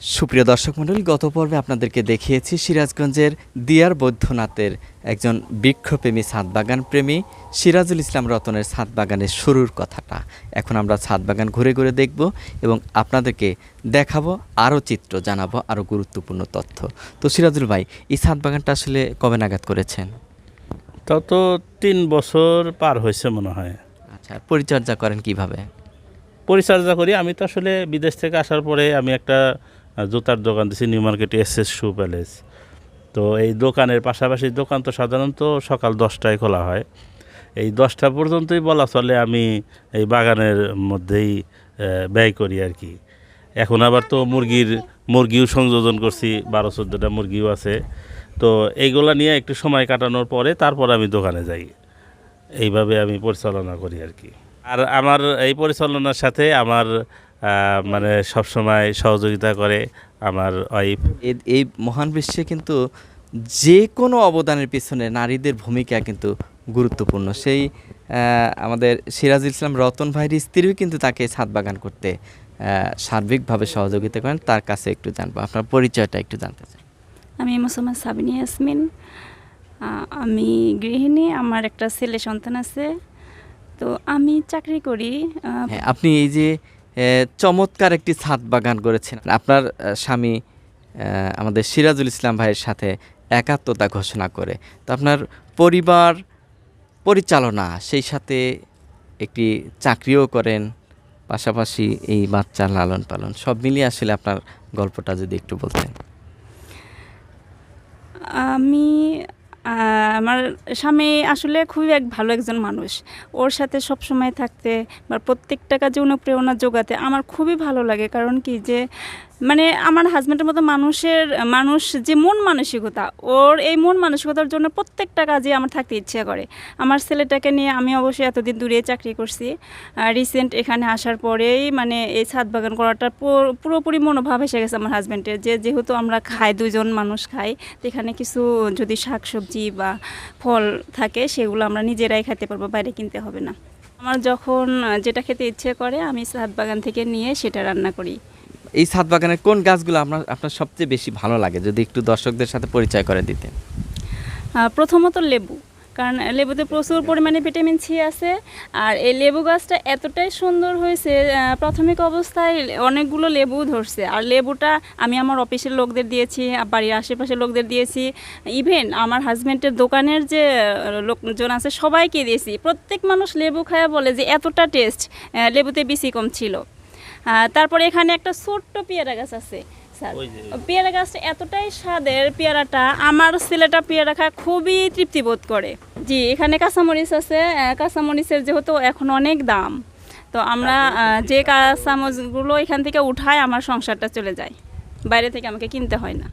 সুপ্রিয় দর্শক মণ্ডলী গত পর্বে আপনাদেরকে দেখিয়েছি সিরাজগঞ্জের দিয়ার বৈদ্যনাথের একজন বৃক্ষপ্রেমী ছাদ বাগান প্রেমী সিরাজুল ইসলাম রতনের বাগানের শুরুর কথাটা। এখন আমরা বাগান ঘুরে ঘুরে দেখব এবং আপনাদেরকে দেখাবো আরও চিত্র জানাব আরও গুরুত্বপূর্ণ তথ্য। তো সিরাজুল ভাই এই ছাদ বাগানটা আসলে কবে নাগাদ করেছেন? তত তিন বছর পার হয়েছে মনে হয়। আচ্ছা পরিচর্যা করেন কীভাবে? পরিচর্যা করি আমি তো আসলে বিদেশ থেকে আসার পরে আমি একটা জুতার দোকান দিছি New Market S S shoe palace তো এই দোকানের পাশাপাশি দোকান তো সাধারণত সকাল দশটায় খোলা হয়। এই দশটা পর্যন্তই বলা চলে আমি এই বাগানের মধ্যেই ব্যয় করি আর কি। এখন আবার তো মুরগির, মুরগিও সংযোজন করছি, বারো চোদ্দোটা মুরগিও আছে। তো এইগুলা নিয়ে একটু সময় কাটানোর পরে তারপর আমি দোকানে যাই। এইভাবে আমি পরিচালনা করি আর কি। আর আমার এই পরিচালনার সাথে আমার মানে সবসময় সহযোগিতা করে আমার ওয়াইফ এই মহান বিশ্বে কিন্তু যে কোনো অবদানের পিছনে নারীদের ভূমিকা কিন্তু গুরুত্বপূর্ণ। সেই আমাদের সিরাজুল ইসলাম রতন ভাইয়ের স্ত্রীও কিন্তু তাকে ছাদ বাগান করতে সার্বিকভাবে সহযোগিতা করেন। তার কাছে একটু জানব আপনার পরিচয়টা একটু জানতে চাই। আমি মুসলমান সাবিনী ইয়াসমিন। আমি গৃহিণী আমার একটা ছেলে সন্তান আছে। তো আমি চাকরি করি হ্যাঁ আপনি এই যে চমৎকার একটি ছাদ বাগান করেছেন। আপনার স্বামী আমাদের সিরাজুল ইসলাম ভাইয়ের সাথে একাত্মতা ঘোষণা করে। তো আপনার পরিবার পরিচালনা, সেই সাথে একটি চাকরিও করেন, পাশাপাশি এই বাচ্চার লালন পালন, সব মিলিয়ে আসলে আপনার গল্পটা যদি একটু বলতেন। আমি আমার স্বামী আসলে খুবই এক ভালো একজন মানুষ। ওর সাথে সব সময় থাকতে বা প্রত্যেকটা কাজে অনুপ্রেরণা জোগাতে আমার খুবই ভালো লাগে। কারণ কি যে মানে আমার হাজব্যান্ডের মতো মানুষের, মানুষ যে মন মানসিকতা, ওর এই মন মানসিকতার জন্য প্রত্যেকটা কাজে আমার থাকতে ইচ্ছে করে। আমার ছেলেটাকে নিয়ে আমি অবশ্যই এতদিন দূরে চাকরি করছি। রিসেন্ট এখানে আসার পরেই মানে এই ছাদ বাগান করাটা পুরোপুরি মনোভাব এসে গেছে আমার হাজব্যান্ডের যে যেহেতু আমরা খাই দুজন মানুষ খাই, তো এখানে কিছু যদি শাক সবজি বা ফল থাকে, সেগুলো আমরা নিজেরাই খেতে পারব, বাইরে কিনতে হবে না। আমার যখন যেটা খেতে ইচ্ছে করে, আমি ছাদ বাগান থেকে নিয়ে সেটা রান্না করি। এই ছাদ বাগানের কোন গাছগুলো আপনার আপনার সবচেয়ে বেশি ভালো লাগে? যদি একটু দর্শকদের সাথে পরিচয় করে দিতেন। প্রথমত লেবু, কারণ লেবুতে প্রচুর পরিমাণে ভিটামিন সি আছে, আর এই লেবু গাছটা এতটাই সুন্দর হয়েছে প্রাথমিক অবস্থায় অনেকগুলো লেবু ধরছে, আর লেবুটা আমি আমার অফিসের লোকদের দিয়েছি বাড়ির আশেপাশের লোকদের দিয়েছি ইভেন আমার হাজব্যান্ডের দোকানের যে লোকজন আছে সবাইকে দিয়েছি। প্রত্যেক মানুষ লেবু খায়া বলে যে, এতটা টেস্ট লেবুতে বেশি কম ছিল। তারপরে এখানে একটা ছোট্ট পেয়ারা গাছ আছে স্যার। পেয়ারা গাছটা এতটাই স্বাদের পেয়ারাটা আমার ছেলেটা পেয়ারা খা খুবই তৃপ্তি বোধ করে। জি এখানে কাঁচামরিচ আছে কাঁচামরিচের যেহেতু এখন অনেক দাম তো আমরা যে কাঁচামরিচগুলো এখান থেকে উঠায় আমার সংসারটা চলে যায়। বাইরে থেকে আমাকে কিনতে হয় না।